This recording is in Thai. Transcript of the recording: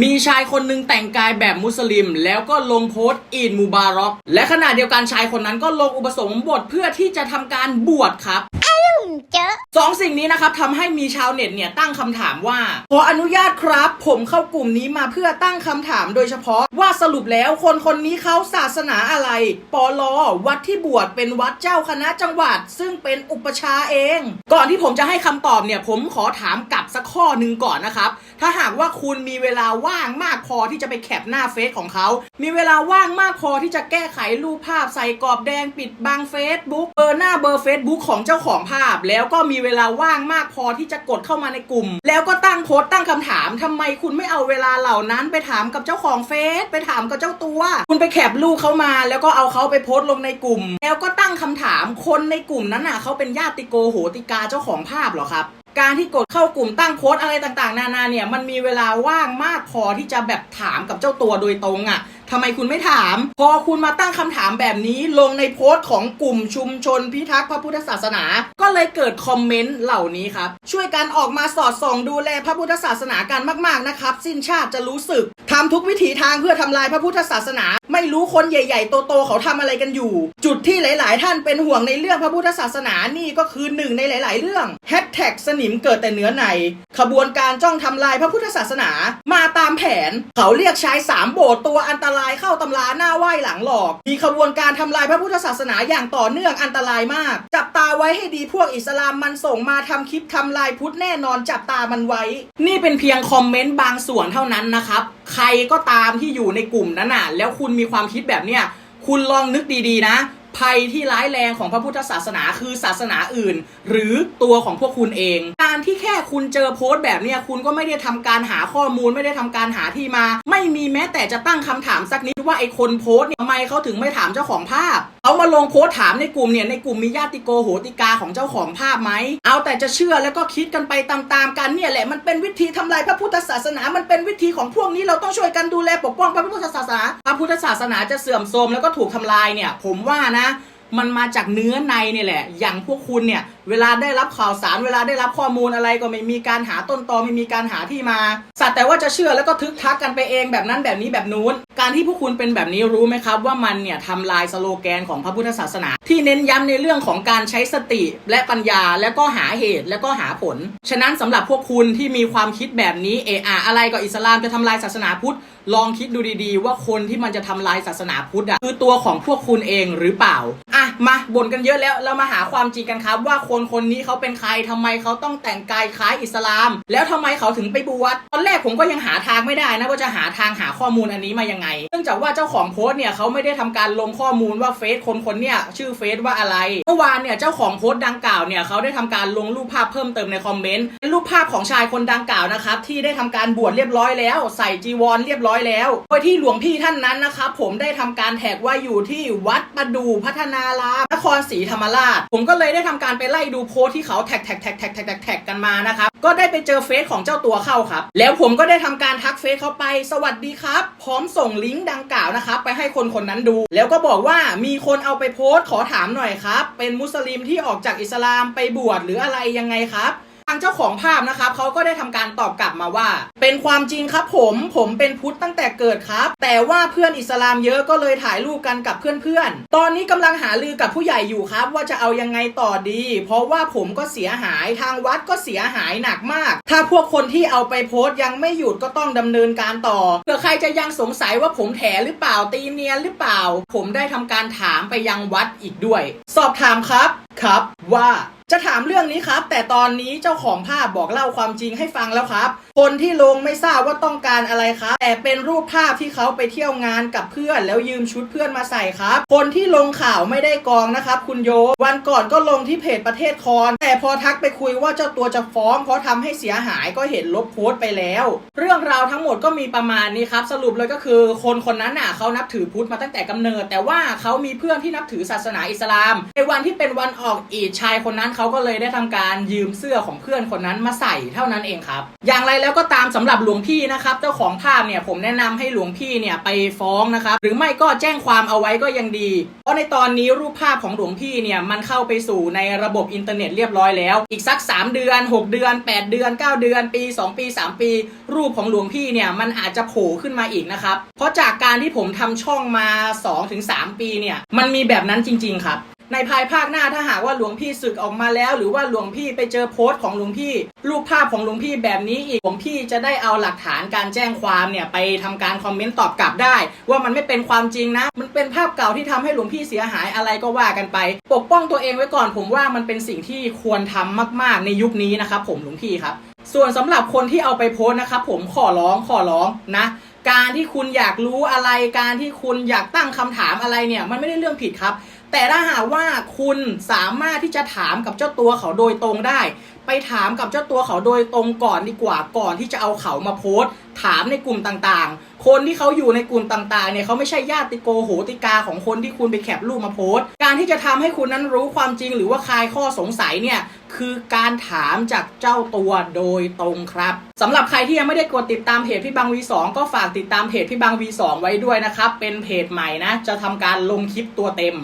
มีชายคนหนึ่งแต่งกายแบบมุสลิม แล้วก็ลงโพสต์อีดมูบารอก และขณะเดียวกันชายคนนั้นก็ลงอุปสมบทเพื่อที่จะทำการบวชครับเจอสองสิ่งนี้นะครับทำให้มีชาวเน็ตเนี่ยตั้งคำถามว่า ขออนุญาตครับ ผมเข้ากลุ่มนี้มาเพื่อตั้งคำถามโดยเฉพาะว่าสรุปแล้วคนคนนี้เขาศาสนาอะไร ปอลอวัดที่บวชเป็นวัดเจ้าคณะจังหวัด ซึ่งเป็นอุปชฌาย์เอง ก่อนที่ผมจะให้คำตอบเนี่ย ผมขอถามกลับสักข้อหนึ่งก่อนนะครับ ถ้าหากว่าคุณมีเวลาว่างมากพอที่จะไปแคปหน้าเฟซของเขา มีเวลาว่างมากพอที่จะแก้ไขรูปภาพใส่กรอบแดงปิดบังเฟซบุ๊กเบอร์หน้าเบอร์เฟซบุ๊กของเจ้าของภาพ แล้วก็มีเวลาว่างมากพอที่จะกดเข้ามาในกลุ่ม แล้วก็ตั้งโพสต์ตั้งคำถามทำไมคุณไม่เอาเวลาเหล่านั้นไปถามกับเจ้าของเฟซไปถามกับเจ้าตัว คุณไปแคปรูปเขามา แล้วก็เอาเขาไปโพสต์ลงในกลุ่ม แล้วก็ตั้งคำถามคนในกลุ่มนั้นน่ะเขาเป็นญาติโกโหติกาเจ้าของภาพเหรอครับ การที่กดเข้ากลุ่มตั้งโพสต์อะไรต่างๆ นานาเนี่ยมันมีเวลาว่างมากพอที่จะแบบถามกับเจ้าตัวโดยตรงอะ่ะทำไมคุณไม่ถาม พอคุณมาตั้งคำถามแบบนี้ลงในโพสต์ของกลุ่มชุมชนพิทักษ์พระพุทธศาสนา ก็เลยเกิดคอมเมนต์เหล่านี้ครับ ช่วยกันออกมาสอดส่องดูแลพระพุทธศาสนากันมาก ๆ นะครับ สิ้นชาติจะรู้สึก ทำทุกวิถีทางเพื่อทำลายพระพุทธศาสนา ไม่รู้คนใหญ่ ๆ โตๆเขาทำอะไรกันอยู่ จุดที่หลาย ๆ ท่านเป็นห่วงในเรื่องพระพุทธศาสนานี่ก็คือหนึ่งในหลาย ๆ เรื่องแฮชแท็กสนิมเกิดแต่เนื้อใน ขบวนการจ้องทำลายพระพุทธศาสนา มาตามแผน เขาเรียกชายสามโบสถ์ตัวอันตรายเข้าตำราหน้าไหว้หลังหลอก มีขบวนการทำลายพระพุทธศาสนาอย่างต่อเนื่องอันตรายมาก จับตาไว้ให้ดีพวกอิสลามมันส่งมาทำคลิปทำลายพุทธแน่นอนจับตามันไว้ นี่เป็นเพียงคอมเมนต์บางส่วนเท่านั้นนะครับใครก็ตามที่อยู่ในกลุ่มนั้นน่ะ แล้วคุณมีความคิดแบบเนี้ยคุณลองนึกดีๆนะ ภัยที่ร้ายแรงของพระพุทธศาสนาคือศาสนาอื่น หรือตัวของพวกคุณเอง การที่แค่คุณเจอโพสต์แบบเนี้ยคุณก็ไม่ได้ทำการหาข้อมูลไม่ได้ทำการหาที่มา ไม่มีแม้แต่จะตั้งคำถามสักนิดว่าไอ้คนโพสต์เนี่ยทำไมเขาถึงไม่ถามเจ้าของภาพเขามาลงโพสต์ถามในกลุ่มเนี่ยในกลุ่มมีญาติโกโหติกาของเจ้าของภาพไหมเอาแต่จะเชื่อแล้วก็คิดกันไปตามๆกันเนี่ยแหละมันเป็นวิธีทำลายพระพุทธศาสนา มันเป็นวิธีของพวกนี้เราต้องช่วยกันดูแลปกป้องพระพุทธศาสนาพระพุทธศาสนาจะเสื่อมโทรมแล้วก็ถูกทำลายเนี่ย ผมว่านะ มันมาจากเนื้อในเนี่ยแหละ อย่างพวกคุณเนี่ย เวลาได้รับข่าวสาร เวลาได้รับข้อมูลอะไรก็ไม่มีการหาต้นตอไม่มีการหาที่มา สัตว์แต่ว่าจะเชื่อแล้วก็ทึกทักกันไปเองแบบนั้นแบบนี้แบบนู้น การที่พวกคุณเป็นแบบนี้รู้ไหมครับ ว่ามันเนี่ยทำลายสโลแกนของพระพุทธศาสนา ที่เน้นย้ำในเรื่องของการใช้สติและปัญญาแล้วก็หาเหตุแล้วก็หาผล ฉะนั้นสำหรับพวกคุณที่มีความคิดแบบนี้เออะอะไรก็อิสลามจะทำลายศาสนาพุทธลองคิดดูดีๆ ว่าคนที่มันจะทำลายศาสนาพุทธอะคือตัวของพวกคุณเองหรือเปล่าอะ มาบ่นกันเยอะแล้วเรามาหาความจริงกันครับ ว่าคนคนนี้เขาเป็นใครทำไมเขาต้องแต่งกายคล้ายอิสลาม แล้วทำไมเขาถึงไปบวชตอนแรกผมก็ยังหาทางไม่ได้นะว่าจะหาทางหาข้อมูลอันนี้มายังไง เนื่องจากว่าเจ้าของโพสต์เนี่ยเขาไม่ได้ทำการลงข้อมูลว่าเฟซคนคนเนี่ยชื่อเฟซว่าอะไรเมื่อวานเนี่ยเจ้าของโพสต์ดังกล่าวเนี่ยเขาได้ทำการลงรูปภาพเพิ่มเติมในคอมเมนต์เป็นรูปภาพของชายคนดังกล่าวนะครับที่ได้ทำการบวชเรียบร้อยแล้ว ใส่จีวรเรียบร้อยแล้วโดยที่หลวงพี่ท่านนั้นนะครับผมได้ทำการแท็กว่าอยู่ที่วัดประดูพัฒนาามนครศรีธรรมราช ผมก็เลยได้ทำการไปไล่ดูโพสที่เขาแท็กแท็กแท็กแท็กแท็กแท็กกันมานะครับ ก็ได้ไปเจอเฟซของเจ้าตัวเข้าครับ แล้วผมก็ได้ทำการทักเฟซเขาไป สวัสดีครับ พร้อมส่งลิงก์ดังกล่าวนะครับ ไปให้คนคนนั้นดู แล้วก็บอกว่ามีคนเอาไปโพสต์ขอถามหน่อยครับ เป็นมุสลิมที่ออกจากอิสลามไปบวชหรืออะไรยังไงครับางเจ้าของภาพนะครับเขาก็ได้ทำการตอบกลับมาว่า เป็นความจริงครับผมผมเป็นพุทธตั้งแต่เกิดครับ แต่ว่าเพื่อนอิสลามเยอะก็เลยถ่ายรูปกันกับเพื่อนๆ ตอนนี้กำลังหาลือกับผู้ใหญ่อยู่ครับ ว่าจะเอายังไงต่อดี เพราะว่าผมก็เสียหายทางวัดก็เสียหายหนักมาก ถ้าพวกคนที่เอาไปโพสต์ยังไม่หยุดก็ต้องดำเนินการต่อเผื่อใครจะยังสงสัยว่าผมแถหรือเปล่าตีเนียนหรือเปล่า ผมได้ทำการถามไปยังวัดอีกด้วย สอบถามครับครับว่าจะถามเรื่องนี้ครับ แต่ตอนนี้เจ้าของภาพบอกเล่าความจริงให้ฟังแล้วครับ คนที่ลงไม่ทราบว่าต้องการอะไรครับ แต่เป็นรูปภาพที่เขาไปเที่ยวงานกับเพื่อน แล้วยืมชุดเพื่อนมาใส่ครับ คนที่ลงข่าวไม่ได้กองนะครับ คุณโย วันก่อนก็ลงที่เพจประเทศคอน แต่พอทักไปคุยว่าเจ้าตัวจะฟ้อง เพราะทำให้เสียหายก็เห็นลบโพสต์ไปแล้ว เรื่องราวทั้งหมดก็มีประมาณนี้ครับ สรุปเลยก็คือ คนคนนั้นน่ะเขานับถือพุทธมาตั้งแต่กำเนิด แต่ว่าเขามีเพื่อนที่นับถือศาสนาอิสลาม ในวันที่เป็นวันออกอีดชายคนนั้นเขาก็เลยได้ทำการยืมเสื้อของเพื่อนคนนั้นมาใส่เท่านั้นเองครับ อย่างไรแล้วก็ตามสำหรับหลวงพี่นะครับ เจ้าของภาพเนี่ยผมแนะนำให้หลวงพี่เนี่ยไปฟ้องนะครับ หรือไม่ก็แจ้งความเอาไว้ก็ยังดี เพราะในตอนนี้รูปภาพของหลวงพี่เนี่ยมันเข้าไปสู่ในระบบอินเทอร์เน็ตเรียบร้อยแล้ว อีกสัก 3 เดือน 6 เดือน 8 เดือน 9 เดือน ปี 2 ปี 3 ปี รูปของหลวงพี่เนี่ยมันอาจจะโผล่ขึ้นมาอีกนะครับ เพราะจากการที่ผมทำช่องมา 2-3 ปีเนี่ยมันมีแบบนั้นจริง ๆ ครับ ในภายภาคหน้าถ้าหากว่าหลวงพี่ศึกออกมาแล้ว หรือว่าหลวงพี่ไปเจอโพสต์ของหลวงพี่ รูปภาพของหลวงพี่แบบนี้อีกหลวงพี่จะได้เอาหลักฐานการแจ้งความเนี่ยไปทำการคอมเมนต์ตอบกลับได้ ว่ามันไม่เป็นความจริงนะ มันเป็นภาพเก่าที่ทำให้หลวงพี่เสียหายอะไรก็ว่ากันไป ปกป้องตัวเองไว้ก่อน ผมว่ามันเป็นสิ่งที่ควรทำมาก ๆ ในยุคนี้นะครับผมหลวงพี่ครับ ส่วนสำหรับคนที่เอาไปโพสต์นะครับผมขอร้องขอร้องนะการที่คุณอยากรู้อะไร การที่คุณอยากตั้งคำถามอะไรเนี่ย มันไม่ได้เรื่องผิดครับ แต่ถ้าหากว่าคุณสามารถที่จะถามกับเจ้าตัวเขาโดยตรงได้ ไปถามกับเจ้าตัวเขาโดยตรงก่อนดีกว่าก่อนที่จะเอาเขามาโพสต์ ถามในกลุ่มต่างๆ คนที่เขาอยู่ในกลุ่มต่างๆเนี่ยเขาไม่ใช่ญาติโกโหติกาของคนที่คุณไปแคปรูปมาโพสต์ การที่จะทำให้คุณนั้นรู้ความจริง หรือว่าคลายข้อสงสัยเนี่ยคือการถามจากเจ้าตัวโดยตรงครับสำหรับใครที่ยังไม่ได้กดติดตามเพจพี่บังวีสองก็ฝากติดตามเพจพี่บังวีสองไว้ด้วยนะครับเป็นเพจใหม่นะจะทำการลงคลิปตัวเต็ม